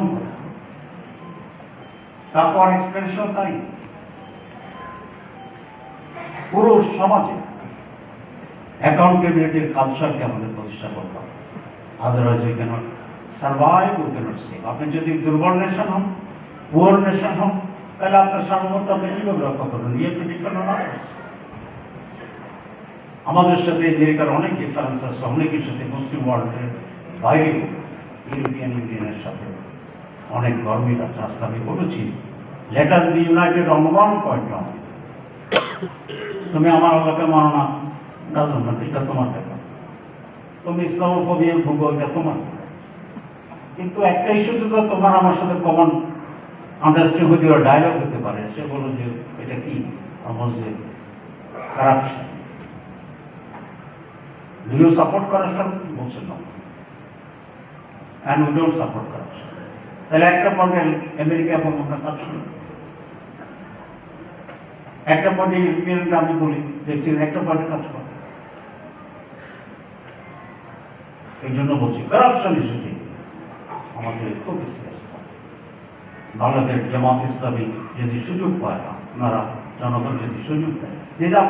নয়। তারপর এক্সপ্রেশন তাই। পুরো সমাজে অ্যাকাউন্টেবিলিটির কালচারকে আমাদের প্রতিষ্ঠা করতে হবে। Otherwise cannot survive we cannot save আপনি যদি দুর্বল নেশন হন পুয়ার নেশন হন, তাহলে আপনার সার্বভৌমত্ব আপনি কীভাবে রক্ষা করবেন। ইয়ে অন আমাদের সাথে আমেরিকার অনেক ডিফারেন্স আছে অনেকের সাথে মুসলিম ওয়ার্ল্ডের বাইরে, ইউরোপিয়ান ইউনিয়নের সাথে। অনেক আছে আজকে আমি বলেছি। Let us be united on one point on তুমি আমার আল্লাহকে মানো না। ডাজন না, এটা তোমার ব্যাপার। তুমি ইসলামোফোবিয়া ভুগো, এটা তোমার। কিন্তু একটা ইস্যু তো তোমার আমার সাথে কমন আন্ডারস্ট্যান্ড হতে পারে ডায়লগ হতে পারে। সে বলো যে, এটা কি? আমার যে Do you support corruption? বলছে না and we don't support corruption তাহলে একটা পর্যায়ে আমেরিকা আমরা কাজ একটা পর্যায়ে ইউরোপিয়ানকে আমি বলি দেখছি একটা পর্যায়ে কাজ করে। এই জন্য বলছি কারাপশন ইস্যুটি আমাদের খুব সিরিয়াস বাংলাদেশ জামাত ইসলামী যদি সুযোগ পায়, আপনারা জনগণ যদি সুযোগ দেয়, যে যা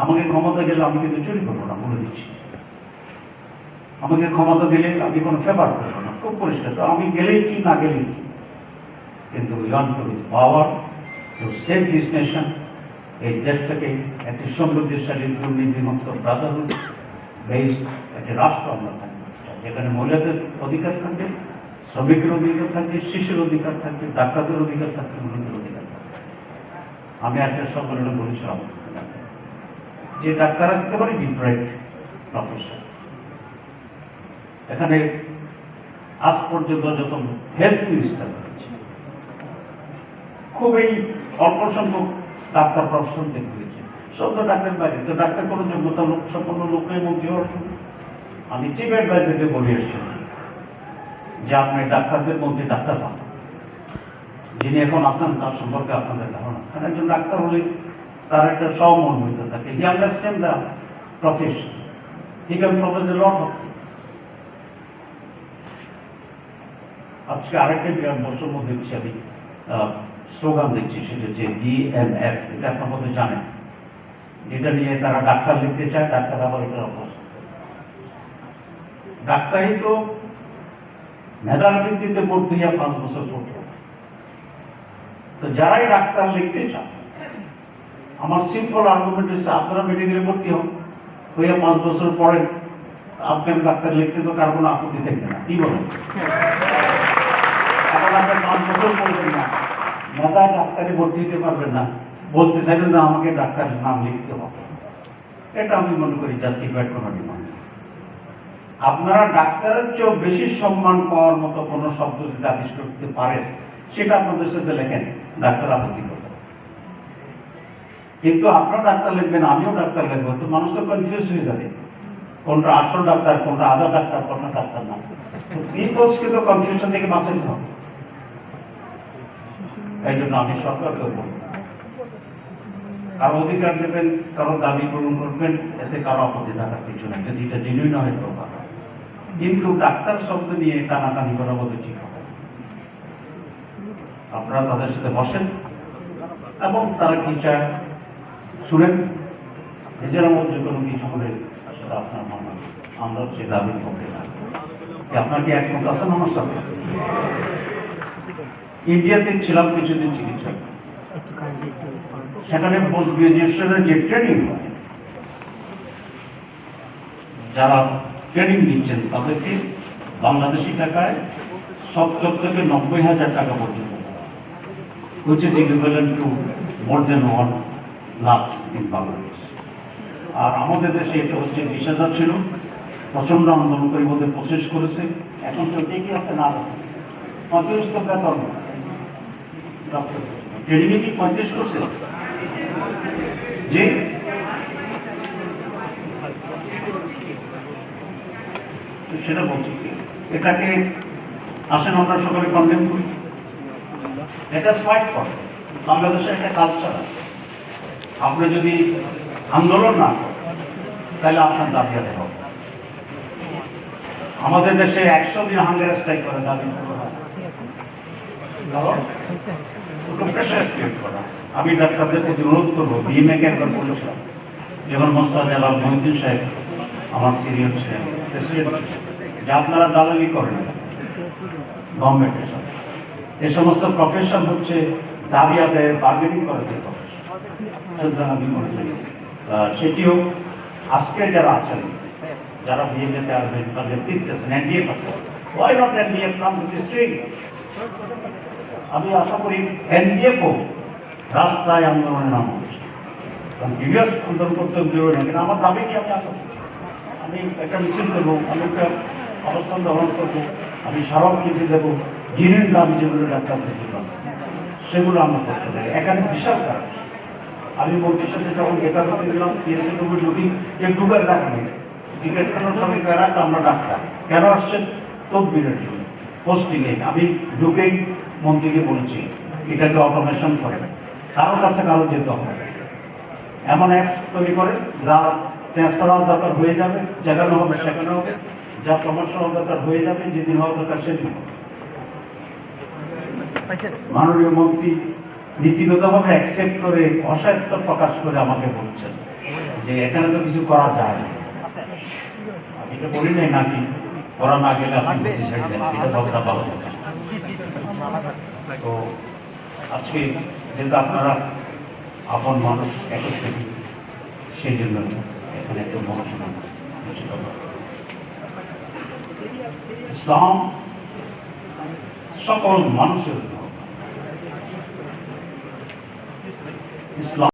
আমাকে ক্ষমতা গেলে আমি কিন্তু চুরি করব না, বলে দিচ্ছি। আমাকে ক্ষমতা দিলে আমি কোনো ফেভার করব না, খুব পরিষ্কার। তো আমি গেলেই কি না গেলেই কি? কিন্তু yearn to with power to save this nation এই দেশটাকে একটি সমৃদ্ধিশালী দুর্নীতিমুক্ত ব্রাদারহুড বেসড একটি রাষ্ট্র আমরা থাকবে যেখানে মহিলাদের অধিকার থাকবে, শ্রমিকের অধিকার থাকবে, শিশুর অধিকার থাকবে, ডাক্তারদের অধিকার থাকবে, মহিলাদের অধিকার থাকবে। আমি একটা সম্মেলনে বলেছিলাম যে ডাক্তাররা পারে ডিপ্রাইভ প্রফেশন এখানে আজ পর্যন্ত যত হেলথ মিনিস্টার খুবই অল্প সংখ্যক ডাক্তার প্রফেশন হয়েছে সব তো ডাক্তার বাইরে তো ডাক্তার কোনো যোগ্যতা লোক সম্পন্ন লোকের মধ্যে জন্য আমি চিফ অ্যাডভাইজারকে বলে এসেছি যে আপনি ডাক্তারদের মধ্যে ডাক্তার পান যিনি এখন আছেন, তার সম্পর্কে আপনাদের ধারণা। কারণ একজন ডাক্তার হলে তার একটা সমন্বিত থাকে। He understand the profession he can profess a lot of আজকে আরেকটা বিরাট বৈষম্য দেখছি আমি স্লোগান দেখছি সেটা যে ডিএমএফ এটা আপনার মধ্যে জানেন। এটা নিয়ে তারা ডাক্তার লিখতে চায়, ডাক্তার আবার এটা অভ্যস্ত ডাক্তারই তো মেধার ভিত্তিতে ভর্তি হইয়া পাঁচ বছর পড়তে তো যারাই ডাক্তার লিখতে চান আমার সিম্পল আর্গুমেন্ট হচ্ছে আপনারা মেডিকেলে ভর্তি হন হইয়া পাঁচ বছর পরে আপনার ডাক্তার লিখতে তো কার কোনো আপত্তি থাকবে না, কি বলেন? ভর্তি পারবেন না। বলতে যে আমাকে ডাক্তারের নাম লিখতে হবে। এটা আমি মনে করি জাস্টিফাইড কোনো ডিমান্ড আপনারা ডাক্তারের চেয়েও বেশি সম্মান পাওয়ার মতো কোনো শব্দ যদি করতে পারেন, সেটা আপনাদের সাথে লেখেন, ডাক্তার আপত্তি করবে। কিন্তু আপনার ডাক্তার লিখবেন, আমিও ডাক্তার লিখব। তো মানুষ তো কনফিউজ হয়ে যাবে। কোনটা আসল ডাক্তার, কোনটা আধা ডাক্তার, কোনটা ডাক্তার না। পিপলসকে তো কনফিউশন থেকে বাঁচাতে হবে। এই জন্য আমি সরকারকে বলব কারও অধিকার দেবেন কারও দাবি পূরণ করবেন, এতে কারও আপত্তি থাকার কিছু নেই। যদি এটা জেনুইন হয়, তো কিন্তু ডাক্তার শব্দ নিয়ে টানাটানি করা বোধ ঠিক হবে আপনারা তাদের সাথে বসেন এবং তারা কি চায় শুনেন। নিজের মধ্যে কোনো কিছু করে আসলে আপনার মনে আমরা সে দাবি করতে না। আপনার কি একমত আছেন আমার সাথে ইন্ডিয়াতে ছিলাম কিছুদিন চিকিৎসা সেখানে পোস্ট গ্রাজুয়েশনের যে ট্রেনিং যারা ট্রেনিং নিচ্ছেন, তাদেরকে বাংলাদেশি টাকায় সত্তর থেকে নব্বই হাজার টাকা পর্যন্ত which is to more than one lakh in Bangladesh আর আমাদের দেশে এটা হচ্ছে বিশ হাজার ছিল। প্রচণ্ড আন্দোলনকারী মধ্যে প্রসেস করেছে। এখন তো দেখি আছে না পঁয়ত্রিশ তো বেতন কি পঁয়ত্রিশ সেটা বলছি এটাকে আসেন সকলে করি। এটা ফাইট করে বাংলাদেশের একটা কালচার আছে। আপনি যদি আন্দোলন না তাহলে আপনার দাবি হবে আমাদের দেশে একশো দিন হাঙ্গার স্ট্রাইক করে দাবি করা। আমি ডাক্তারদের প্রতি অনুরোধ করব বিএমএকে একবার বলেছিলাম যেমন মোস্তাদ আলাম মহিউদ্দিন সাহেব, আমার সিনিয়র ছিলেন যে আপনারা দালালি করেন গভর্নমেন্টের সাথে। এ সমস্ত প্রফেশন হচ্ছে দাবি আদায়ের বার্গেনিং করার যে প্রফেশন আমি মনে করি সেটিও আজকে যারা আছেন, যারা বিএমএতে আসবেন বা নেতৃত্বে আছেন এনডিএফ আছেন ওয়াই নট এনডিএফ নাম স্ট্রিং আমি আশা করি এনডিএফও রাস্তায় আন্দোলনের নাম প্রিভিয়াস আন্দোলন করতে জরুরি না, কিন্তু আমার দাবি কি আমি আশা আমি একটা মিছিল দেবো আমি একটা অবস্থান গ্রহণ করব, আমি স্মারকলিপি দেবো, জিনের দাবি যেগুলো জন্য সেগুলো আমরা করতে পারি এখানে বিশাল কাজ। আমি মন্ত্রীর সাথে যখন দেখা করতে গেলাম পিএসসি ডুবি ঢুকি যে ডুবের রাখেনি টিকিট কাটার সময় কারা? আমরা ডাক্তার। কেন আসছেন? তদবিরের জন্য। পোস্টিংয়ে আমি ঢুকেই মন্ত্রীকে বলেছি, এটাকে অটোমেশন করে। কাছে কারও যেতে হবে। এমন তৈরি করে, যা ট্রান্সফার দরকার হয়ে যাবে, যেখানে হবে সেখানে হবে। যা প্রমোশন হওয়ার দরকার হয়ে যাবে, যেদিন হওয়ার দরকার সেদিন। মাননীয় মন্ত্রী নীতিগতভাবে অ্যাকসেপ্ট করে অসাহিত্য প্রকাশ করে আমাকে বলছেন যে এখানে তো কিছু করা যায় না। আমি তো বলি নাই নাকি করা না গেলে আপনি বুদ্ধি ছেড়ে দেন এটা ভাবনা ভালো। তো আজকে যেহেতু আপনারা আপন মানুষ একত্রে সেই জন্য এখানে একটু হলো। ইসলাম সকল মানুষের ইসলাম